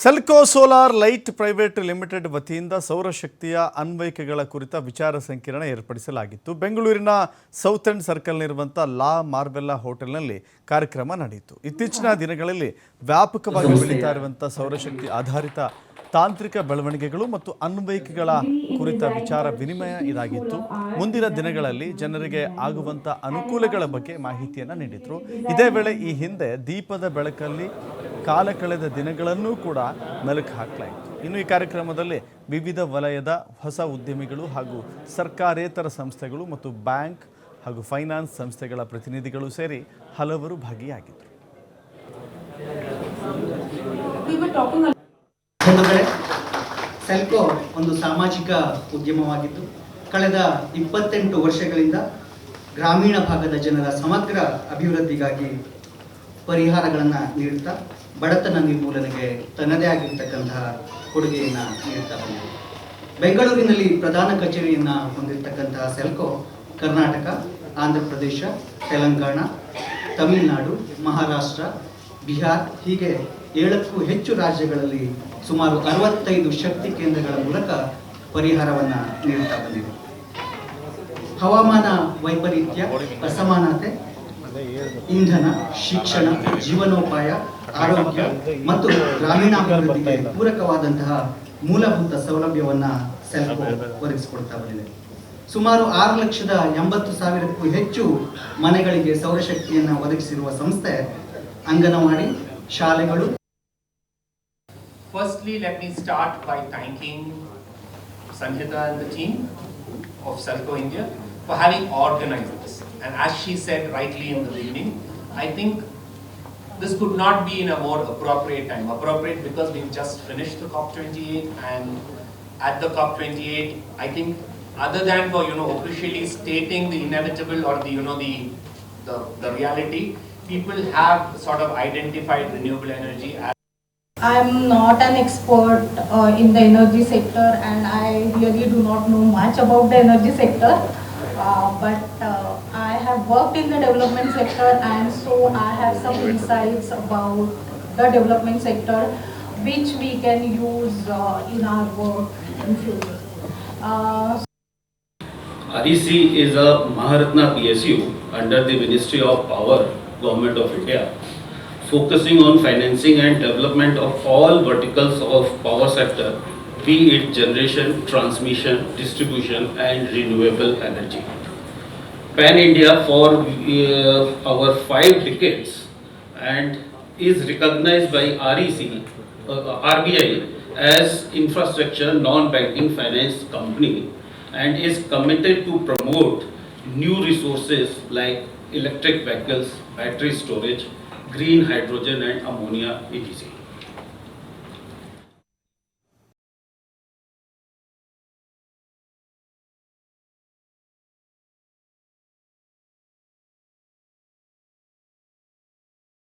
Selco solar light private limited ವತಿಯಿಂದ ಸೌರಶಕ್ತಿಯ ಅನ್ವಯಿಕೆಗಳ ಕುರಿತ ವಿಚಾರ ಸಂಕಿರಣ ಏರ್ಪಡಿಸಲಾಗಿತ್ತು. ಬೆಂಗಳೂರಿನ ಸೌತ್ ಎಂಡ್ ಸರ್ಕಲ್ನಿರುವಂಥ ಲಾ ಮಾರ್ವೆಲ್ಲಾ ಹೋಟೆಲ್ನಲ್ಲಿ ಕಾರ್ಯಕ್ರಮ ನಡೆಯಿತು. ಇತ್ತೀಚಿನ ದಿನಗಳಲ್ಲಿ ವ್ಯಾಪಕವಾಗಿ ಬೆಳೀತಾ ಇರುವಂಥ ಸೌರಶಕ್ತಿ ಆಧಾರಿತ ತಾಂತ್ರಿಕ ಬೆಳವಣಿಗೆಗಳು ಮತ್ತು ಅನ್ವಯಿಕೆಗಳ ಕುರಿತ ವಿಚಾರ ವಿನಿಮಯ ಇದಾಗಿತ್ತು. ಮುಂದಿನ ದಿನಗಳಲ್ಲಿ ಜನರಿಗೆ ಆಗುವಂಥ ಅನುಕೂಲಗಳ ಬಗ್ಗೆ ಮಾಹಿತಿಯನ್ನು ನೀಡಿದರು. ಇದೇ ವೇಳೆ ಈ ಹಿಂದೆ ದೀಪದ ಬೆಳಕಲ್ಲಿ ಕಾಲ ಕಳೆದ ದಿನಗಳನ್ನೂ ಕೂಡ ಮೆಲುಕು ಹಾಕಲಾಯಿತು. ಇನ್ನು ಈ ಕಾರ್ಯಕ್ರಮದಲ್ಲಿ ವಿವಿಧ ವಲಯದ ಹೊಸ ಉದ್ಯಮಿಗಳು ಹಾಗೂ ಸರ್ಕಾರೇತರ ಸಂಸ್ಥೆಗಳು ಮತ್ತು ಬ್ಯಾಂಕ್ ಹಾಗೂ ಫೈನಾನ್ಸ್ ಸಂಸ್ಥೆಗಳ ಪ್ರತಿನಿಧಿಗಳು ಸೇರಿ ಹಲವರು ಭಾಗಿಯಾಗಿದ್ದರು. ಸೆಲ್ಕೋ ಒಂದು ಸಾಮಾಜಿಕ ಉದ್ಯಮವಾಗಿದ್ದು, ಕಳೆದ ಇಪ್ಪತ್ತೆಂಟು ವರ್ಷಗಳಿಂದ ಗ್ರಾಮೀಣ ಭಾಗದ ಜನರ ಸಮಗ್ರ ಅಭಿವೃದ್ಧಿಗಾಗಿ ಪರಿಹಾರಗಳನ್ನು ನೀಡುತ್ತಾ ಬಡತನ ನಿರ್ಮೂಲನೆಗೆ ತನ್ನದೇ ಆಗಿರ್ತಕ್ಕಂತಹ ಕೊಡುಗೆಯನ್ನು ನೀಡುತ್ತಾ ಬಂದಿದೆ. ಬೆಂಗಳೂರಿನಲ್ಲಿ ಪ್ರಧಾನ ಕಚೇರಿಯನ್ನು ಹೊಂದಿರತಕ್ಕಂತಹ ಸೆಲ್ಕೋ, ಕರ್ನಾಟಕ ಆಂಧ್ರ ಪ್ರದೇಶ ತೆಲಂಗಾಣ, ತಮಿಳುನಾಡು, ಮಹಾರಾಷ್ಟ್ರ, ಬಿಹಾರ್ ಹೀಗೆ ಏಳಕ್ಕೂ ಹೆಚ್ಚು ರಾಜ್ಯಗಳಲ್ಲಿ ಸುಮಾರು ಅರವತ್ತೈದು ಶಕ್ತಿ ಕೇಂದ್ರಗಳ ಮೂಲಕ ಪರಿಹಾರವನ್ನು ನೀಡುತ್ತಾ ಬಂದಿದೆ. ಹವಾಮಾನ ವೈಪರೀತ್ಯ, ಅಸಮಾನತೆ ಇಂಧನ ಶಿಕ್ಷಣ ಜೀವನೋಪಾಯ ಆರೋಗ್ಯ ಮತ್ತು ಗ್ರಾಮೀಣಾಭಿವೃದ್ಧಿಗೆ ಪೂರಕವಾದಂತಹ ಮೂಲಭೂತ ಸೌಲಭ್ಯವನ್ನ ಸೆಲ್ಕೋ ಒದಗಿಸಿಕೊಡ್ತಾ ಬಂದಿದೆ. ಸುಮಾರು ಆರು ಲಕ್ಷದ ಎಂಬತ್ತು ಸಾವಿರಕ್ಕೂ ಹೆಚ್ಚು ಮನೆಗಳಿಗೆ ಸೌರಶಕ್ತಿಯನ್ನು ಒದಗಿಸಿರುವ ಸಂಸ್ಥೆ ಅಂಗನವಾಡಿ ಶಾಲೆಗಳು. Firstly let me start by thanking Sanjita and the team of Selco India for having organized this. And as she said rightly in the beginning, I think this could not be in a more appropriate time. Appropriate because we've just finished the COP28 and at the COP28, I think other than for, you know, officially stating the inevitable or the, you know, the, the, the reality, people have sort of identified renewable energy as I'm not an expert uh, in the energy sector and I really do not know much about the energy sector. Uh, but uh, I have worked in the development sector and so I have some insights about the development sector which we can use uh, in our work in future. Uh, REC is a Maharatna PSU under the Ministry of Power, Government of India, focusing on financing and development of all verticals of power sector, be it generation, transmission, distribution and renewable energy. Pan India for uh, our five decades and is recognized by REC, uh, RBI as infrastructure non-banking finance company and is committed to promote new resources like electric vehicles, battery storage, green hydrogen and ammonia etc.